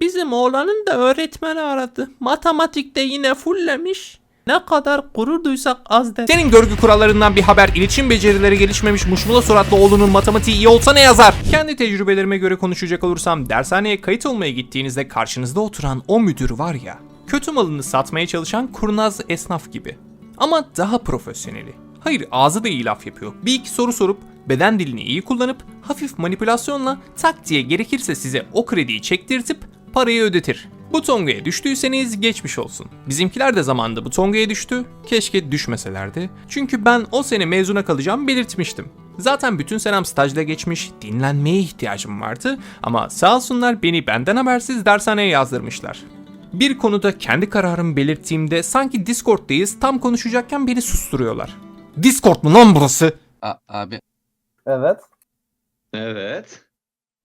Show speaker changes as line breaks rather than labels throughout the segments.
Bizim oğlanın da öğretmeni aradı. Matematikte yine fullemiş. Ne kadar gurur duysak az der.
Senin görgü kurallarından bir haber, iletişim becerileri gelişmemiş Muşmula suratlı oğlunun matematiği iyi olsa ne yazar? Kendi tecrübelerime göre konuşacak olursam dershaneye kayıt olmaya gittiğinizde karşınızda oturan o müdür var ya, kötü malını satmaya çalışan kurnaz esnaf gibi. Ama daha profesyoneli. Hayır ağzı da iyi laf yapıyor. Bir iki soru sorup beden dilini iyi kullanıp hafif manipülasyonla tak diye gerekirse size o krediyi çektirtip parayı ödetir. Bu tongaya düştüyseniz geçmiş olsun. Bizimkiler de zamanında bu tongaya düştü. Keşke düşmeselerdi. Çünkü ben o sene mezuna kalacağım belirtmiştim. Zaten bütün senem stajla geçmiş, dinlenmeye ihtiyacım vardı ama sağ olsunlar beni benden habersiz dershaneye yazdırmışlar. Bir konuda kendi kararımı belirttiğimde sanki Discord'dayız tam konuşacakken beni susturuyorlar. Discord mu lan burası?
A- abi
Evet.
Evet.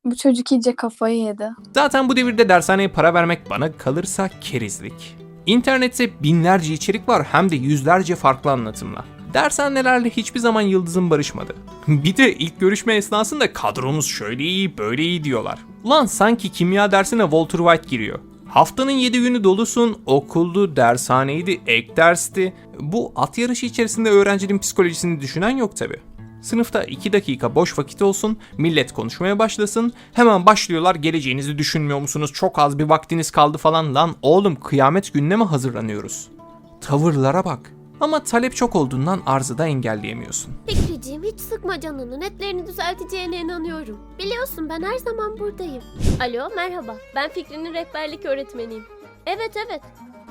Bu çocuk iyice kafayı yedi.
Zaten bu devirde dershaneye para vermek bana kalırsa kerizlik. İnternette binlerce içerik var hem de yüzlerce farklı anlatımla. Dershanelerle hiçbir zaman yıldızım barışmadı. Bir de ilk görüşme esnasında kadromuz şöyle iyi böyle iyi diyorlar. Ulan sanki kimya dersine Walter White giriyor. Haftanın 7 günü dolusun, okuldu, dershaneydi, ek dersti. Bu at yarışı içerisinde öğrencinin psikolojisini düşünen yok tabi. Sınıfta 2 dakika boş vakit olsun, millet konuşmaya başlasın, hemen başlıyorlar geleceğinizi düşünmüyor musunuz, çok az bir vaktiniz kaldı falan lan oğlum kıyamet gününe mi hazırlanıyoruz? Tavırlara bak. Ama talep çok olduğundan arzı da engelleyemiyorsun.
Fikriciğim hiç sıkma canını. Netlerini düzelteceğine inanıyorum. Biliyorsun ben her zaman buradayım. Alo merhaba. Ben Fikri'nin rehberlik öğretmeniyim. Evet evet.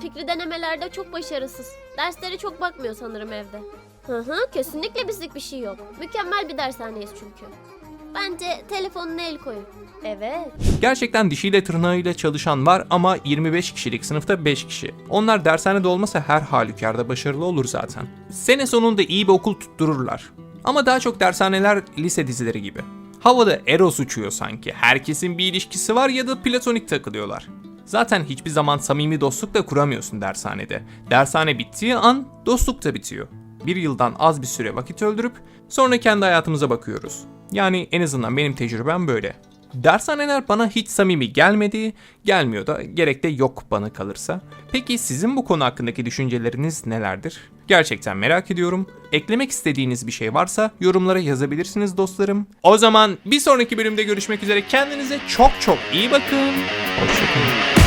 Fikri denemelerde çok başarısız. Derslere çok bakmıyor sanırım evde. Hı hı kesinlikle bizlik bir şey yok. Mükemmel bir dershaneyiz çünkü. Bence telefonuna el koyun. Evet.
Gerçekten dişiyle tırnağıyla çalışan var ama 25 kişilik sınıfta 5 kişi. Onlar dershanede olmasa her halükarda başarılı olur zaten. Sene sonunda iyi bir okul tuttururlar. Ama daha çok dershaneler lise dizileri gibi. Havada Eros uçuyor sanki. Herkesin bir ilişkisi var ya da platonik takılıyorlar. Zaten hiçbir zaman samimi dostluk da kuramıyorsun dershanede. Dershane bittiği an dostluk da bitiyor. Bir yıldan az bir süre vakit öldürüp sonra kendi hayatımıza bakıyoruz. Yani en azından benim tecrübem böyle. Dershaneler bana hiç samimi gelmedi, gelmiyor da gerek de yok bana kalırsa. Peki sizin bu konu hakkındaki düşünceleriniz nelerdir? Gerçekten merak ediyorum. Eklemek istediğiniz bir şey varsa yorumlara yazabilirsiniz dostlarım. O zaman bir sonraki bölümde görüşmek üzere. Kendinize çok çok iyi bakın. Hoşçakalın.